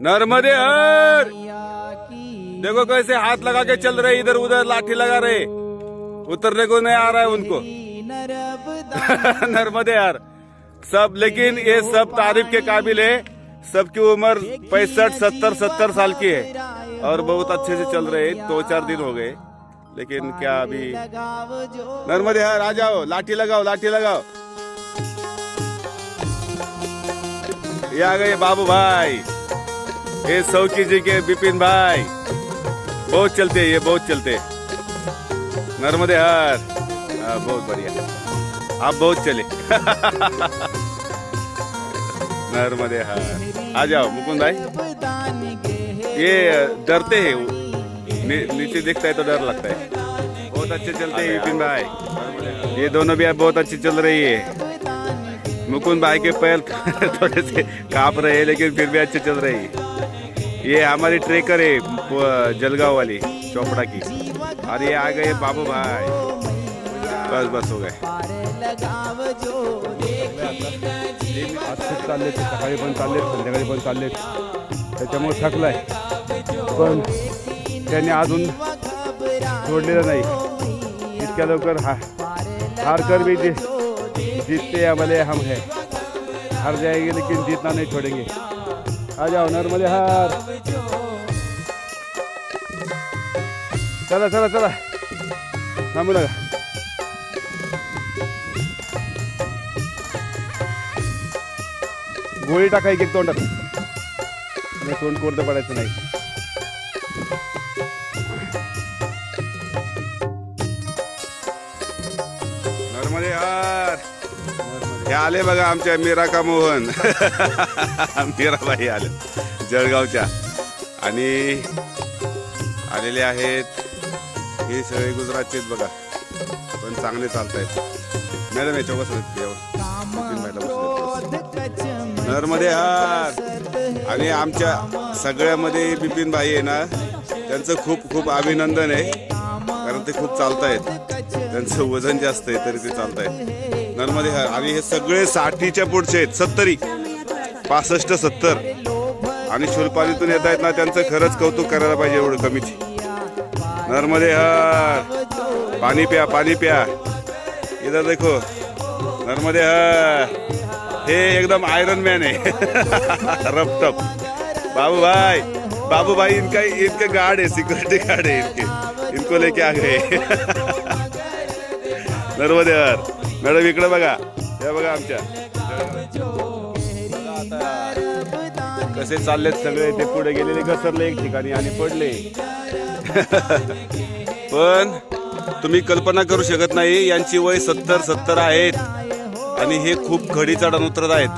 नर्मदे हर। देखो कैसे हाथ लगा के चल रहे इधर उधर लाठी लगा रहे। उतरने को नहीं आ रहा है उनको। नर्मदे यार सब लेकिन ये सब तारीफ़ के काबिल है। सबकी उम्र पैंसठ सत्तर सत्तर साल की है। और बहुत अच्छे से चल रहे हैं दो चार दिन हो गए। लेकिन क्या अभी? नर्मदे यार आ जाओ। लाठी लगाओ लाठी लगाओ। ये आ गए बाबू भाई। ये सौकी जी के बिपिन भाई। बहुत चलते हैं ये बहुत चलते नर्मदे हर। हाँ, बहुत बढ़िया। आप बहुत चले। नर्मदे हर। आ जाओ मुकुंद भाई। ये डरते हैं वो। नी, नीचे दिखता है तो डर लगता है। बहुत अच्छे चलते हैं विपिन भाई। ये दोनों भी आप बहुत अच्छी चल रही है। मुकुंद भाई के पैर थोड़े से काँप रहे हैं लेकिन फिर भी अच्छे चल रही है। ये हमारी ट्रेकर है जलगांव वाली चोपड़ा की और ये आ गए बाबू भाई बस बस हो गए आज खूप चालले सकाळी पण चालले संध्याकाळी पण चालले त्याच्यामुळे थकलाय पण त्यांनी अजून सोडलेलं नाही इतक्या लवकर हा हार कर भी दे जीतते भले हम है हार जाएँगे लेकिन जीतना नहीं छोड़ेंगे आ जाओ नर्मदे हार चला चला चला. थांबू नका. गोळी टाका एक एक तोंडात तोंड कोरडं पडायचं नाही. नर्मदे यार. हे आले बघा आमच्या मीरा का मोहन. मीराबाई आले जळगावच्या. आणि आलेले आहेत हे सगळे गुजरातचेच बघा. पण चांगले चालत आहेत मॅडम याच्या बसत नर्मदे हा आणि आमच्या सगळ्यामध्ये बिपिन भाई आहे ना त्यांचं खूप खूप अभिनंदन आहे. कारण ते खूप चालतायत. त्यांचं वजन जास्त आहे तरी ते चालतायत. नर्मदे हार आणि हे सगळे साठीच्या पुढचे आहेत. सत्तरी. पासष्ट सत्तर. आणि शुल्पानीतून येत आहेत ना त्यांचं खरंच कौतुक करायला पाहिजे एवढं कमीच. नर्मदे हर। पाणी प्या पाणी प्या। इधर देखो। नर्मदे हर। हे एकदम आयरन मैन है रपटप बाबू भाई बाबू भाई इनका इनके गार्ड है सिक्योरिटी गार्ड है इनके। इनको लेके आ गए। नर्मदे हर। मॅडम इकडे बघा। या बघा आमच्या। कसे चाललेत सगळे? ते पुढे गेलेले घसरले एक ठिकाणी आणि पडले. पण तुम्ही कल्पना करू शकत नाही यांची वय सत्तर सत्तर आहेत. आणि हे खूप खडी चढण उतरत आहेत.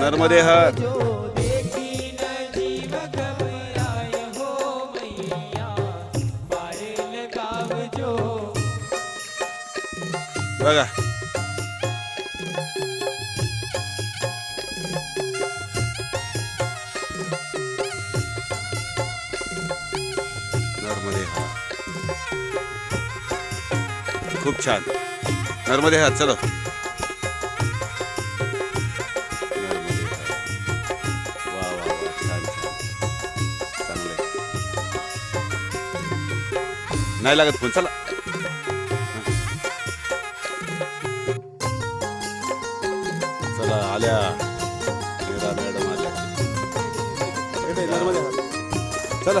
नर्मदे हर. बघा. खूप छान. नर्मदे हात चलो. नाही लागत फोन चला. चला आल्या. मॅडम आल्या चला.